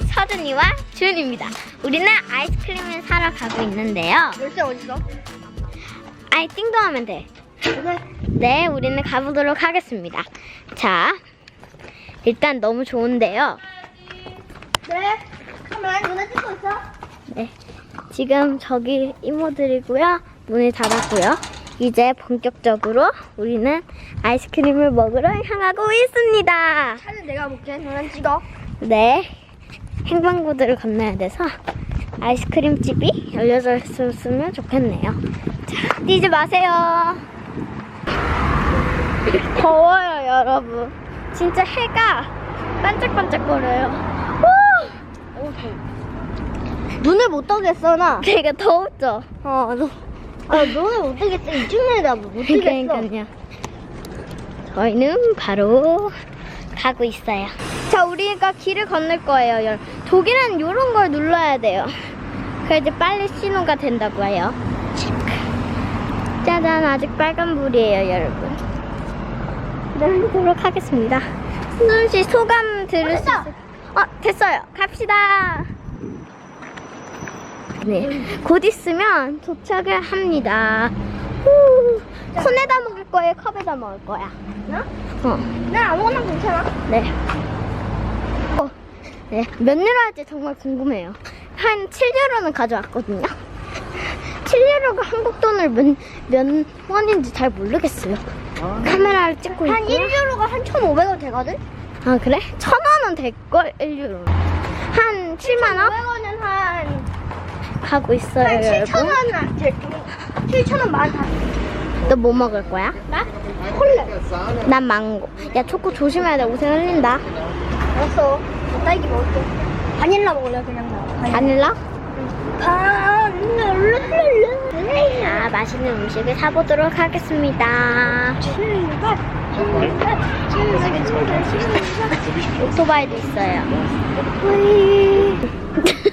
서준이와 준입니다. 우리는 아이스크림을 사러 가고 있는데요. 열쇠 어딨어? 아이 띵동 하면 돼. 네, 우리는 가보도록 하겠습니다. 자, 일단 너무 좋은데요. 네. 카메라 누나 찍고 있어? 네, 지금 저기 이모들이고요. 문을 닫았고요. 이제 본격적으로 우리는 아이스크림을 먹으러 향하고 있습니다. 차는 내가 볼게. 누나 찍어. 네, 행방구들을 건너야 돼서 아이스크림 집이 열려져 있었으면 좋겠네요. 자, 뛰지 마세요. 더워요, 여러분. 진짜 해가 반짝반짝거려요. 오! 눈을 못 뜨겠어 나. 되게 더웠죠? 어 너. 아 눈을 못 뜨겠어. 이쪽 내다 못 뜨겠어. 그러니까요. 저희는 바로 가고 있어요. 자, 우리가 길을 건널 거예요. 열. 독일은 이런 걸 눌러야 돼요. 그래야지 빨리 신호가 된다고 해요. 짜잔, 아직 빨간불이에요, 여러분. 내리도록 하겠습니다. 수준 씨 소감 들을 수 있어요? 어, 됐어요. 갑시다. 네, 곧 있으면 도착을 합니다. 후, 콘에다 먹을 거예요? 컵에다 먹을 거야? 나? 어, 나 아무거나 괜찮아. 네. 어, 네. 몇 유로 할지 정말 궁금해요. 한 7유로는 가져왔거든요. 7유로가 한국 돈을 몇, 몇 원인지 잘 모르겠어요. 카메라를 찍고 한 있고요. 1유로가 한 1,500원 되거든? 아, 그래? 천 원은 될걸, 1유로. 한 7만 원 500원은 한, 가고 있어요, 한 여러분. 7,000원 될 7,000원 만 다. 너 뭐 먹을 거야? 나? 콜레. 난 망고. 야, 초코 조심해야 돼. 옷에 흘린다. 알았어. 나 딸기 먹을게. 바닐라 먹을래, 그냥 나. 바닐라? 바닐라. 자, 맛있는 음식을 사보도록 하겠습니다. 오토바이도 있어요.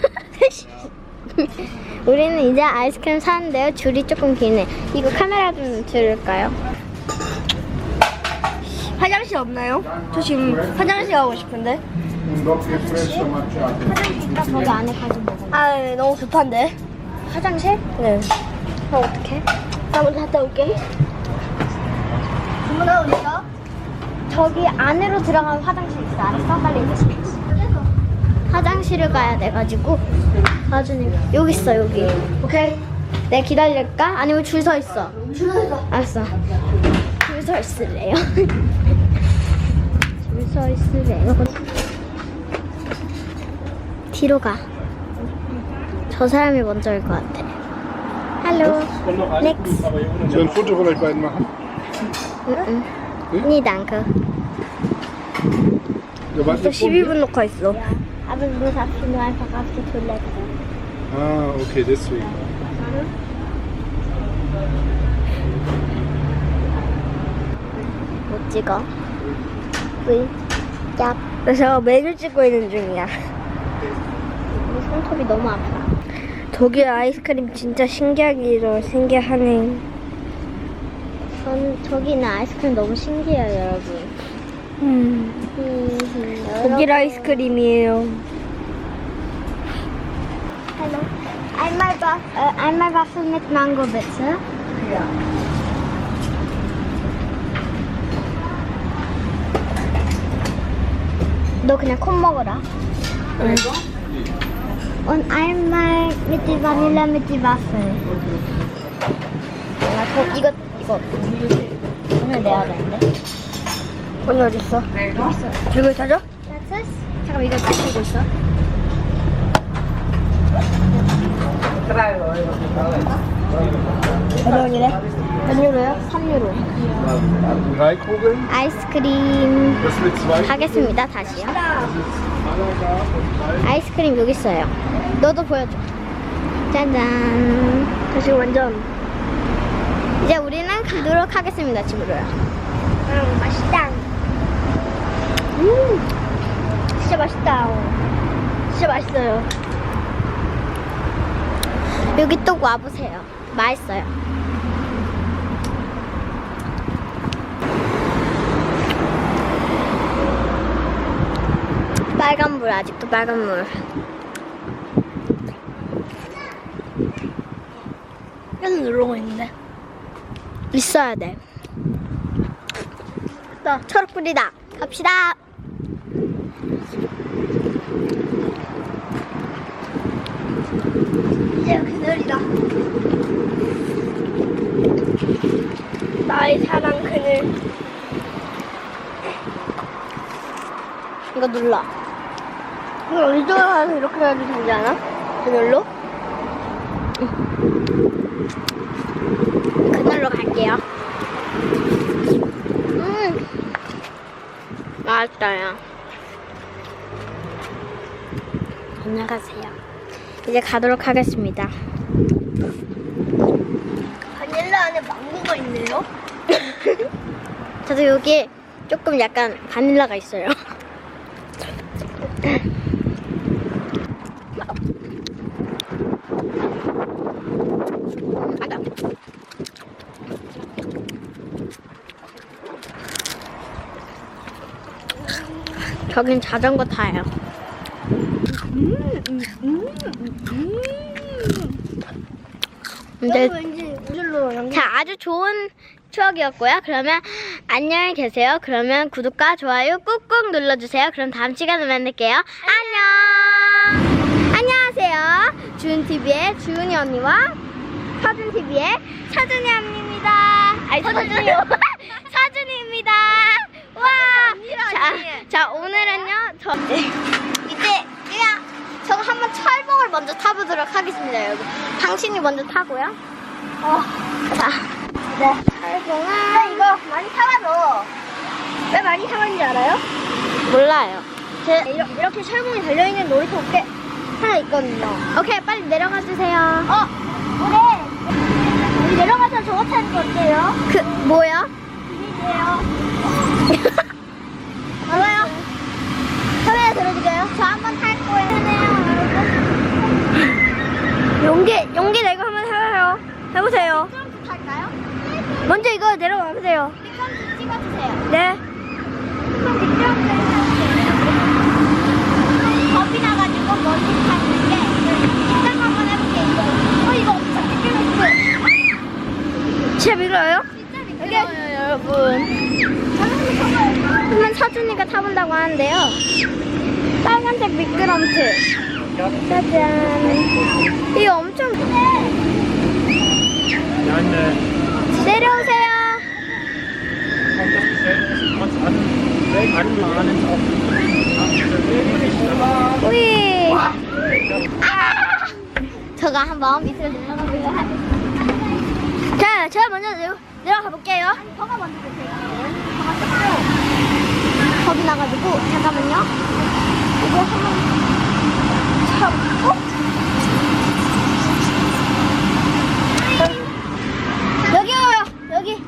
후이. 우리는 이제 아이스크림 사는데요. 줄이 조금 기네. 이거 카메라 좀 들을까요? 화장실 없나요? 저 지금 화장실 가고 싶은데. 저기 안에 가서 먹어. 아, 네, 너무 급한데. 화장실? 네. 그럼 어떡해? 나 먼저 갔다 올게. 주문하 어디서? 저기 안으로 들어가면 화장실 있어. 알았어? 빨리 이제. 화장실을 가야 돼가지고. 아주님 여기 있어 여기. 오케이. 내가 기다릴까? 아니면 줄 서 있어. 주문해서. 알았어. 줄 서 있을래요? 줄 서 있을래요? 뒤로 가. 저 사람이 먼저일 것 같아. 할로. 넥스. Ein Foto von euch beiden machen? 응. 니 danke. Ja, warte, 또 12분 녹화 있어. Aber muss einfach nur einfach auf die Toilette. Ah, okay, deswegen. 못 찍어. V. 짭. 그래서 메뉴 찍고 있는 중이야. 손톱이 너무 아파. 독일 아이스크림 진짜 신기하기로 신기하네. 전 저기 있는 아이스크림 너무 신기해요, 여러분. 음. 음, 독일 아이스크림이에요. Hallo. Einmal, Wa- äh, einmal Waffel mit Mango, bitte. 너 그냥 콘 먹어라. 응. Und einmal mit die Vanille mit die Waffel. 나 저, 이거, 이거. 오늘 내야 되는데. 오늘 어디 있어? 들고 있어줘? 잠깐 이거 들고 있어. 얼마이래? 몇 유로요? 3유로. Drei Kugeln, 아이스크림 das mit zwei. 가겠습니다. 다시요. 아이스크림 여기 있어요. 너도 보여줘. 짜잔. 저 지금 완전 이제 우리는 가도록 하겠습니다. 집으로요. 음, 맛있다. 음, 진짜 맛있다. 진짜 맛있어요. 여기 또 와보세요. 맛있어요. 빨간불. 물 아직도 빨간 물. 계속 누르고 있는데. 있어야 돼. 또 초록불이다. 갑시다. 이제 그늘이다. 나의 사랑 그늘. 이거 눌러. 이거 의도해서 이렇게 해도 되지 않아? 그늘로? 그늘로 갈게요. 음, 맛있어요. 안녕하세요. 이제 가도록 하겠습니다. 안에 망고가 있네요. 저도 여기 조금 약간 바닐라가 있어요. 저긴 자전거 타요. 근데 왠지 우질로 연기. 자, 아주 좋은 추억이었고요. 그러면 안녕히 계세요. 그러면 구독과 좋아요 꾹꾹 눌러주세요. 그럼 다음 시간에 만날게요. 안녕! 안녕하세요. 주은TV의 주은이 언니와 서준TV의 서준이 언니입니다. 아니, 서준이요. 서준이입니다. 와! 자, 자, 오늘은요, 저, 이제, 그냥, 저거 한번 철봉을 먼저 타보도록 하겠습니다, 여러분. 당신이 먼저 타고요. 어, 자, 네, 근데 이거 많이 타봐서 왜 많이 타봤는지 알아요? 몰라요. 제 이렇게, 이렇게 철봉이 달려있는 놀이터 꽤 하나 있거든요. 오케이, 빨리 내려가 주세요. 어, 우리 우리 내려가서 저거 타는 거 어때요? 그, 뭐야? 비밀이에요. 카메라 들어줄게요. 저 한번 탈 거예요. 용기 용기 내고 한번 해봐요. 해보세요. 미끄럼틀 탈까요? 먼저 이거 내려가 보세요. 미끄럼틀 찍어주세요. 네. 그럼 미끄럼틀 타세요. 겁이 나가지고 멀리 타는 게 긴장 한번 해볼게요. 어, 이거 엄청 미끄럼틀. 진짜 밀어요? 진짜 미끄러워요, 여러분. 한번 서준이가 타본다고 하는데요. 빨간색 미끄럼틀. 짜잔. 이거 엄청 내려오세요. 우이. 저가 한번 밑으로 내려가 볼게요. 자, 제가 먼저 내려, 내려가 볼게요. 저가 먼저 드세요. 겁이 나가지고 잠깐만요. 이거 한번 잡고 여기요, 여기.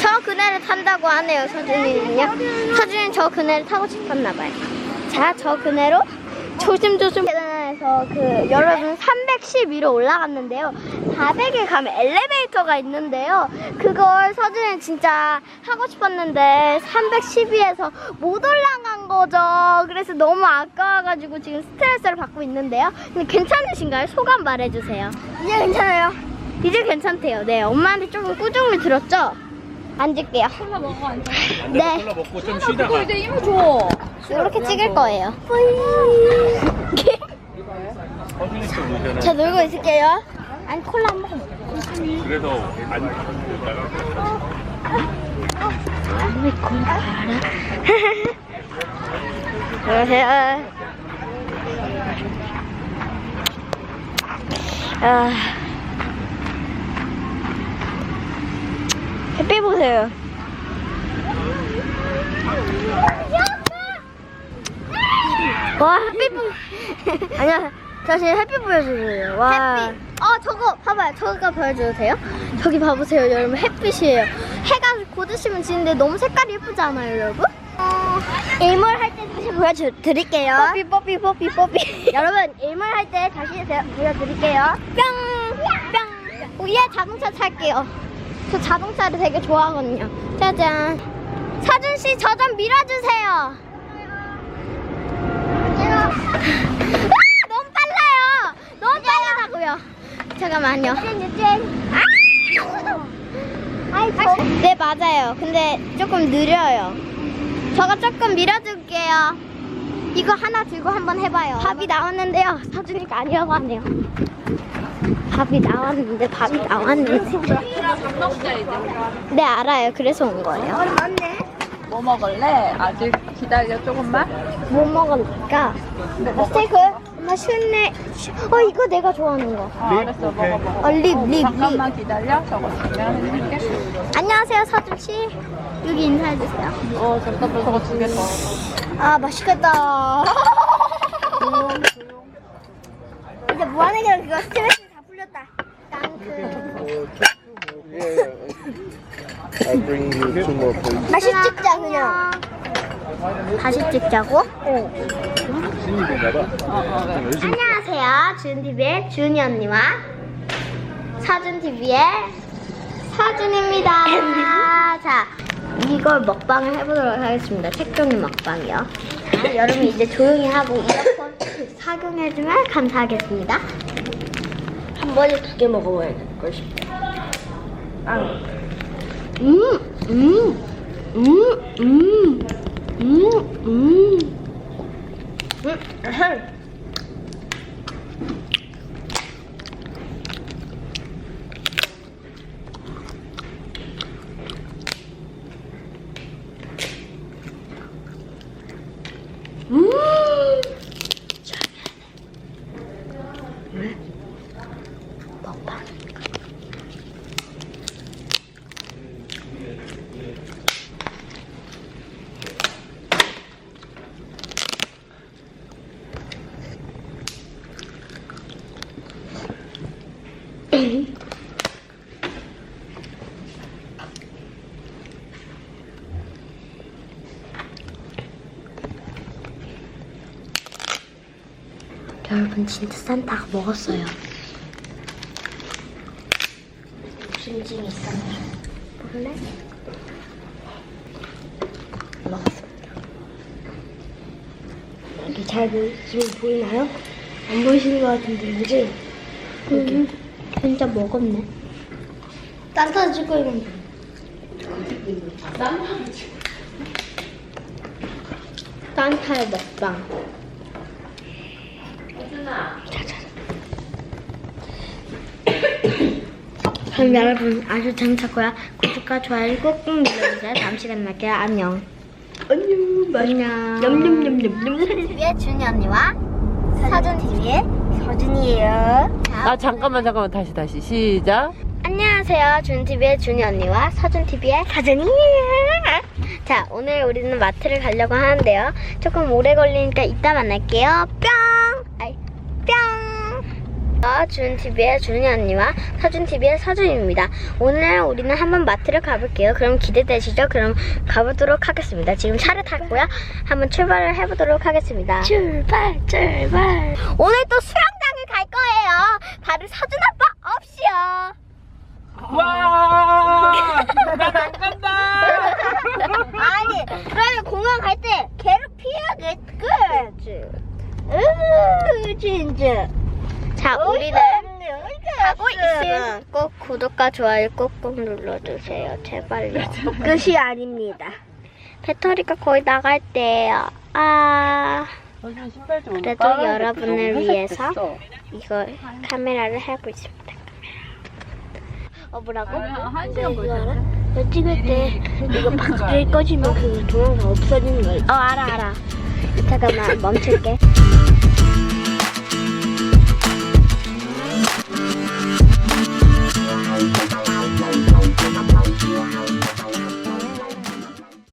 저 그네를 탄다고 하네요, 서준이는요. 서준이는 저 그네를 타고 싶었나 봐요. 자, 저 그네로 조심조심 계단에 서그 여러분 310 위로 올라갔는데요. 400에 가면 엘리베이터가 있는데요. 그걸 서준이는 진짜 하고 싶었는데 312에서 못 올라간 거죠. 그래서 너무 아까워가지고 지금 스트레스를 받고 있는데요. 근데 괜찮으신가요? 소감 말해주세요. 이제 괜찮아요. 이제 괜찮대요. 네, 엄마한테 조금 꾸중을 들었죠? 앉을게요. 콜라 먹어, 앉아. 네. 콜라 먹고 좀 쉬다가 이렇게 찍을 거예요. 서준이 쪽 오면은 자, 놀고 있을게요. 아니, 콜라 한 모금 그래도 안 왜 콜라 알아? 안녕하세요. 아. 햇빛 보세요. 와, 햇빛 보... 아니야, 다시 햇빛 보여주세요. 와. 햇빛. 어, 저거 봐봐요. 저거 보여줘도 돼요? 저기 봐보세요, 여러분. 햇빛이에요. 해가 곧 있으면 지는데 너무 색깔이 예쁘지 않아요, 여러분? 어, 일몰 할때 다시 보여드릴게요. 뽀삐, 뽀삐, 뽀삐, 뽀삐. 여러분, 일몰 할 때 다시 대- 보여드릴게요. 뿅! 뿅! 오, 얘 자동차 탈게요. 저 자동차를 되게 좋아하거든요. 짜잔. 서준 씨 저 좀 밀어주세요. 빠르다고요. 잠깐만요. 아! 네 맞아요. 근데 조금 느려요. 저가 조금 밀어줄게요. 이거 하나 들고 한번 해봐요. 밥이 나왔는데요. 서준이가 아니라고 하네요. 밥이 나왔는데 밥이 나왔는데. 네 알아요. 그래서 온 거예요. 맞네. 뭐 먹을래? 아직 기다려 조금만. 뭐 먹을까? 스테이크? 맛있네. 어 이거 내가 좋아하는 거. 어, 알았어 먹어 먹어. 어, 립, 립, 립. 잠깐만 기다려. 저거 준비해줄게. 안녕하세요 서준 씨. 여기 인사해 주세요. 어 잠깐만 저거 두개 더. 아 맛있겠다. 이제 무한하게 그거 스트레스 다 풀렸다. I'll bring you two more, please. 다시 찍자 그냥. 다시 찍자고? 신입인가 봐. 안녕하세요. 준TV의 준이 언니와 사준TV의 사준입니다. 자, 이걸 먹방을 해보도록 하겠습니다. 색종이 먹방이요. 자, 여러분 이제 조용히 하고 이어폰 착용해주면 감사하겠습니다. 한 번에 두 개 먹어봐야 될걸 싶어. 음, 음, 음, 음, 음, 음. 음. 여러분 진짜 산타가 먹었어요. 심증이 있었네. 볼래? 먹었습니다. 이게 잘 보이, 지금 보이나요? 안 보이시는 것 같은데 그지? 음, 진짜 먹었네. 딴딴 찍고 있는 산타의 먹방. 그럼 여러분 아주 재밌었고요. 구독과 좋아요 꾹꾹 눌러주세요. 다음 시간에 만날게요. 안녕. 안녕. 안녕. 냠냠냠냠냠. TV의 준이 언니와 사준 TV의 서준이에요. 아 잠깐만 잠깐만 다시 다시 시작. 안녕하세요. 준TV의 준이 언니와 서준TV의 사준이에요. 자, 오늘 우리는 마트를 가려고 하는데요. 조금 오래 걸리니까 이따 만날게요. 뿅! 아이, 뿅! 어, 준TV의 준이 언니와 서준TV의 서준입니다. 오늘 우리는 한번 마트를 가볼게요. 그럼 기대되시죠? 그럼 가보도록 하겠습니다. 지금 차를 탔고요. 한번 출발을 해보도록 하겠습니다. 출발 출발. 오늘 또 수영장을 갈 거예요. 바로 서준 아빠 없이요. 와! 나안 간다. 아니, 그러면 공항 갈 때 괴롭히야겠지. 으, 진짜. 자, 우리는 가고 있으면 꼭 구독과 좋아요 꼭꼭 눌러주세요. 제발요. 끝이 아닙니다. 배터리가 거의 나갈 때예요. 아, 그래도 여러분을 위해서. 이거 카메라를 하고 있습니다. 어, 뭐라고? 아, 한 시간 보자. 이거 찍을 때 이거 밖에 꺼지면 그 동영상 없어지는 거 어, 알아, 알아. 잠깐만, 멈출게.